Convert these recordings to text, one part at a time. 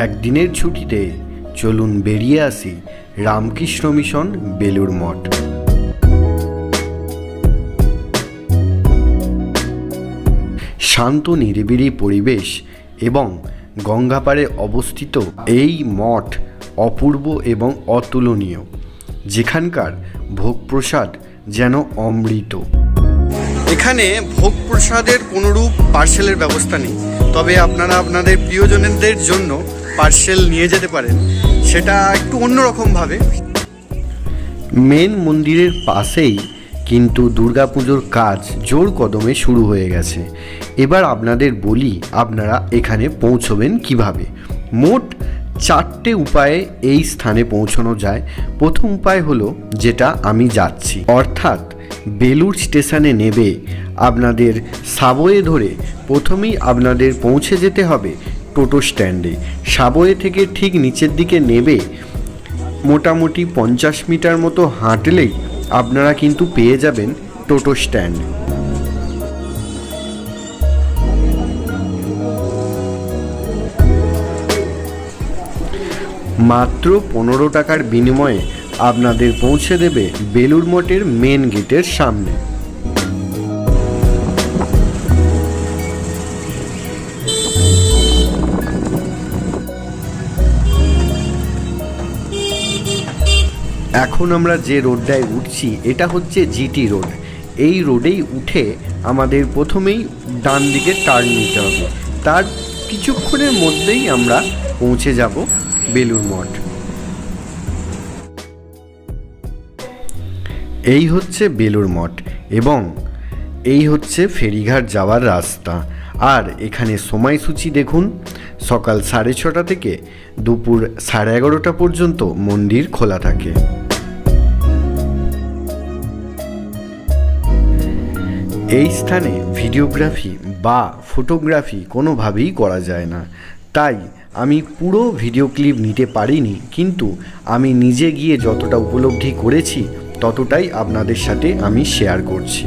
একদিনের ছুটিতে চলুন বেরিয়ে আসি রামকৃষ্ণ মিশন বেলুর মঠ। শান্ত নিরিবিলি পরিবেশ এবং গঙ্গাপাড়ে অবস্থিত এই মঠ অপূর্ব এবং অতুলনীয়, যেখানকার ভোগ প্রসাদ যেন অমৃত। এখানে ভোগ প্রসাদের কোনোরূপ পার্সেলের ব্যবস্থা নেই। তবে আপনারা আপনাদের প্রিয়জনদের জন্য পার্সেল নিয়ে যেতে পারেন, সেটা একটু অন্যরকমভাবে। মেন মন্দিরের পাশেই কিন্তু দুর্গাপুজোর কাজ জোর কদমে শুরু হয়ে গেছে। এবার আপনাদের বলি, আপনারা এখানে পৌঁছবেন কীভাবে? মোট চারটে উপায়ে এই স্থানে পৌঁছানো যায়। প্রথম উপায় হলো যেটা আমি যাচ্ছি। অর্থাৎ বেলুর স্টেশনে নেবে আপনাদের সাবওয়ে ধরে প্রথমেই আপনাদের পৌঁছে যেতে হবে টোটো স্ট্যান্ডে। সাবওয়ে থেকে ঠিক নিচের দিকে নেবে মোটামুটি পঞ্চাশ মিটার মতো হাঁটলেই আপনারা কিন্তু পেয়ে যাবেন টোটো স্ট্যান্ড। মাত্র পনেরো টাকার বিনিময়ে আপনাদের পৌঁছে দেবে বেলুর মঠের মেন গেটের সামনে। এখন আমরা যে রোডটায় উঠছি, এটা হচ্ছে জিটি রোড। এই রোডেই উঠে আমাদের প্রথমেই ডান দিকে টার্ন নিতে হবে। তার কিছুক্ষণের মধ্যেই আমরা পৌঁছে যাব বেলুর মঠ। এই হচ্ছে বেলুর মঠ এবং এই হচ্ছে ফেরিঘাট যাওয়ার রাস্তা। আর এখানে সময়সূচি দেখুন, সকাল সাড়ে ছটা থেকে দুপুর সাড়ে এগারোটা পর্যন্ত মন্দির খোলা থাকে। এই স্থানে ভিডিওগ্রাফি বা ফটোগ্রাফি কোনোভাবেই করা যায় না। তাই আমি পুরো ভিডিও ক্লিপ নিতে পারিনি, কিন্তু আমি নিজে গিয়ে যতটা উপলব্ধি করেছি, ততটাই আপনাদের সাথে আমি শেয়ার করছি।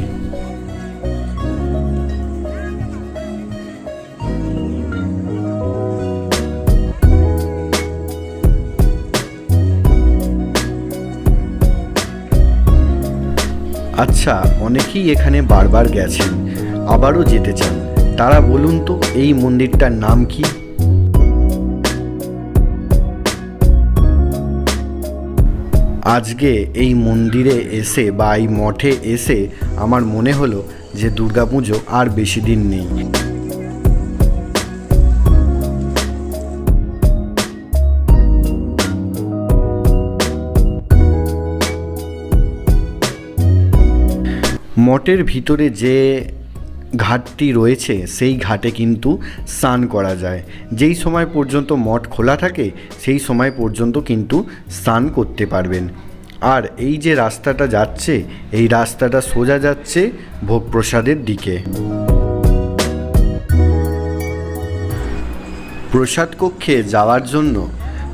আচ্ছা অনেকেই এখানে বারবার গেছেন, আবারও যেতে চান। তারা বলুন তো, এই মন্দিরটার নাম কি? আজকে এই মন্দিরে এসে বা এই মঠে এসে আমার মনে হলো যে দুর্গাপুজো আর বেশি দিন নেই। মঠের ভিতরে যে ঘাটটি রয়েছে, সেই ঘাটে কিন্তু স্নান করা যায়। যেই সময় পর্যন্ত মঠ খোলা থাকে, সেই সময় পর্যন্ত কিন্তু স্নান করতে পারবেন। আর এই যে রাস্তাটা যাচ্ছে, এই রাস্তাটা সোজা যাচ্ছে ভোগ প্রসাদের দিকে। প্রসাদ কক্ষে যাওয়ার জন্য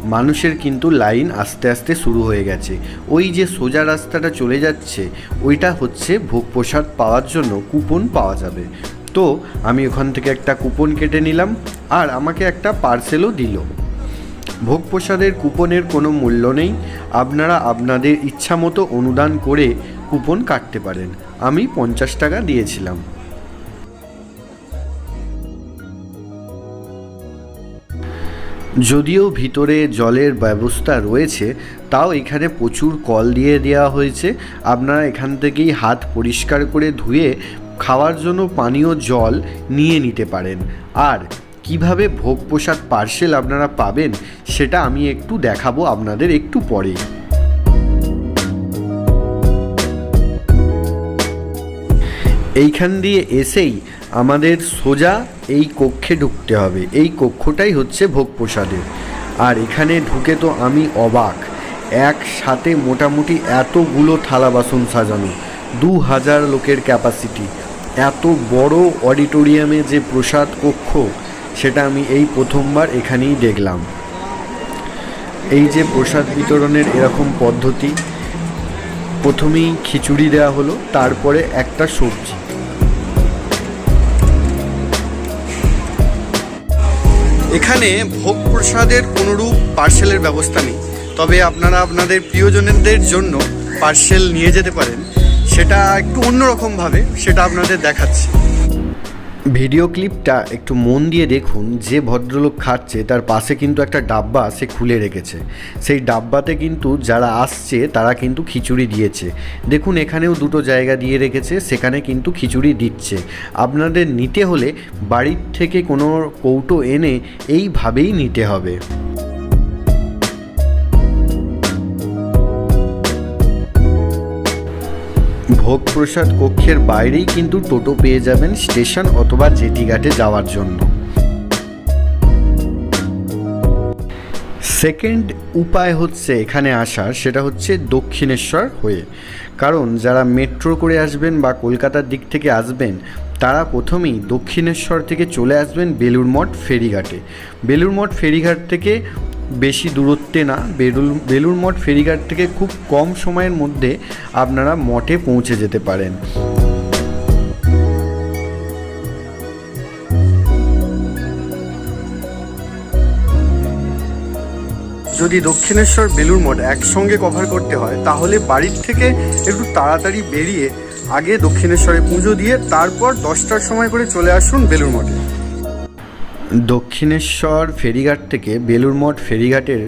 মানুষের কিন্তু লাইন আস্তে আস্তে শুরু হয়ে গেছে। ওই যে সোজা রাস্তাটা চলে যাচ্ছে, ওইটা হচ্ছে ভোগ প্রসাদ পাওয়ার জন্য কুপন পাওয়া যাবে। তো, আমি ওখান থেকে একটা কুপন কেটে নিলাম আর আমাকে একটা পার্সেলও দিল। ভোগ প্রসাদের কুপনের কোনো মূল্য নেই। আপনারা আপনাদের ইচ্ছা মতো অনুদান করে কুপন কাটতে পারেন। আমি পঞ্চাশ টাকা দিয়েছিলাম। যদিও ভিতরে জলের ব্যবস্থা রয়েছে, তাও এখানে প্রচুর কল দিয়ে দেওয়া হয়েছে। আপনারা এখান থেকেই হাত পরিষ্কার করে ধুয়ে খাওয়ার জন্য পানীয় জল নিয়ে নিতে পারেন। আর কীভাবে ভোগ প্রসাদ পার্সেল আপনারা পাবেন, সেটা আমি একটু দেখাবো আপনাদের একটু পরেই। এইখান দিয়ে এসেই আমাদের সোজা এই কক্ষে ঢুকতে হবে। এই কক্ষটাই হচ্ছে ভোগ প্রসাদের আর এখানে ঢুকে তো আমি অবাক। একসাথে মোটামুটি এতগুলো থালা বাসন সাজানো। দু হাজার লোকের ক্যাপাসিটি। এত বড় অডিটোরিয়ামে যে প্রসাদ কক্ষ, সেটা আমি এই প্রথমবার এখানেই দেখলাম। এই যে প্রসাদ বিতরণের এরকম পদ্ধতি, প্রথমেই খিচুড়ি দেওয়া হলো, তারপরে একটা সবজি। এখানে ভোগ প্রসাদের কোনোরূপ পার্সেলের ব্যবস্থা নেই। তবে আপনারা আপনাদের প্রিয়জনদের জন্য পার্সেল নিয়ে যেতে পারেন। সেটা একটু অন্যরকমভাবে সেটা আপনাদের দেখাচ্ছি। ভিডিও ক্লিপটা একটু মন দিয়ে দেখুন, যে ভদ্রলোক খাচ্ছে, তার পাশে কিন্তু একটা ডাব্বা সে খুলে রেখেছে। সেই ডাব্বাতে কিন্তু যারা আসছে, তারা কিন্তু খিচুড়ি দিয়েছে। দেখুন, এখানেও দুটো জায়গা দিয়ে রেখেছে, সেখানে কিন্তু খিচুড়ি দিচ্ছে। আপনাদের নিতে হলে বাড়ির থেকে কোনো কৌটো এনে এইভাবেই নিতে হবে। ভোগ প্রসাদ কক্ষের বাইরেই কিন্তু টোটো পেয়ে যাবেন স্টেশন অথবা জেটিঘাটে যাওয়ার জন্য। সেকেন্ড উপায় হচ্ছে এখানে আসার, সেটা হচ্ছে দক্ষিণেশ্বর হয়ে। কারণ যারা মেট্রো করে আসবেন বা কলকাতার দিক থেকে আসবেন, তারা প্রথমেই দক্ষিণেশ্বর থেকে চলে আসবেন বেলুর মঠ ফেরিঘাটে। বেলুর মঠ ফেরিঘাট থেকে বেশি দূরত্বে না। বেলুর বেলুর মঠ ফেরিঘাট থেকে খুব কম সময়ের মধ্যে আপনারা মঠে পৌঁছে যেতে পারেন। যদি দক্ষিণেশ্বর বেলুর মঠ একসঙ্গে কভার করতে হয়, তাহলে বাড়ির থেকে একটু তাড়াতাড়ি বেরিয়ে আগে দক্ষিণেশ্বরে পুজো দিয়ে তারপর দশটার সময় করে চলে আসুন বেলুর মঠে। দক্ষিণেশ্বর ফেরিঘাট থেকে বেলুর মঠ ফেরিঘাটের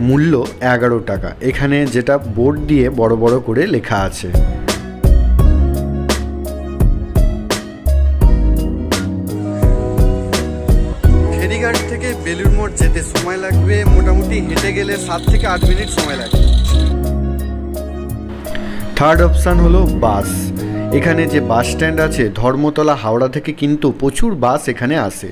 মূল্য এগারো টাকা। এখানে যেটা বোর্ড দিয়ে বড় বড় করে লেখা আছে। ফেরিঘাট থেকে বেলুর মঠ যেতে সময় লাগবে মোটামুটি হেঁটে গেলে সাত থেকে আট মিনিট সময় লাগবে থার্ড অপশান হলো বাস। এখানে যে বাস স্ট্যান্ড আছে ধর্মতলা হাওড়া থেকে কিন্তু প্রচুর বাস এখানে আসে।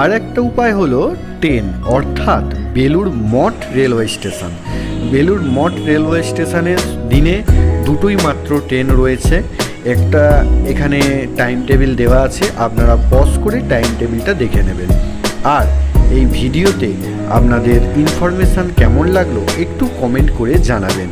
আর একটা উপায় হলো ট্রেন, অর্থাৎ Belur Math railway station. Belur Math railway স্টেশনের দিনে দুটোই মাত্র ট্রেন রয়েছে। একটা এখানে টাইম টেবিল দেওয়া আছে, আপনারা পজ করে টাইম টেবিলটা দেখে নেবেন। আর এই ভিডিওতে আপনাদের ইনফরমেশান কেমন লাগল একটু কমেন্ট করে জানাবেন।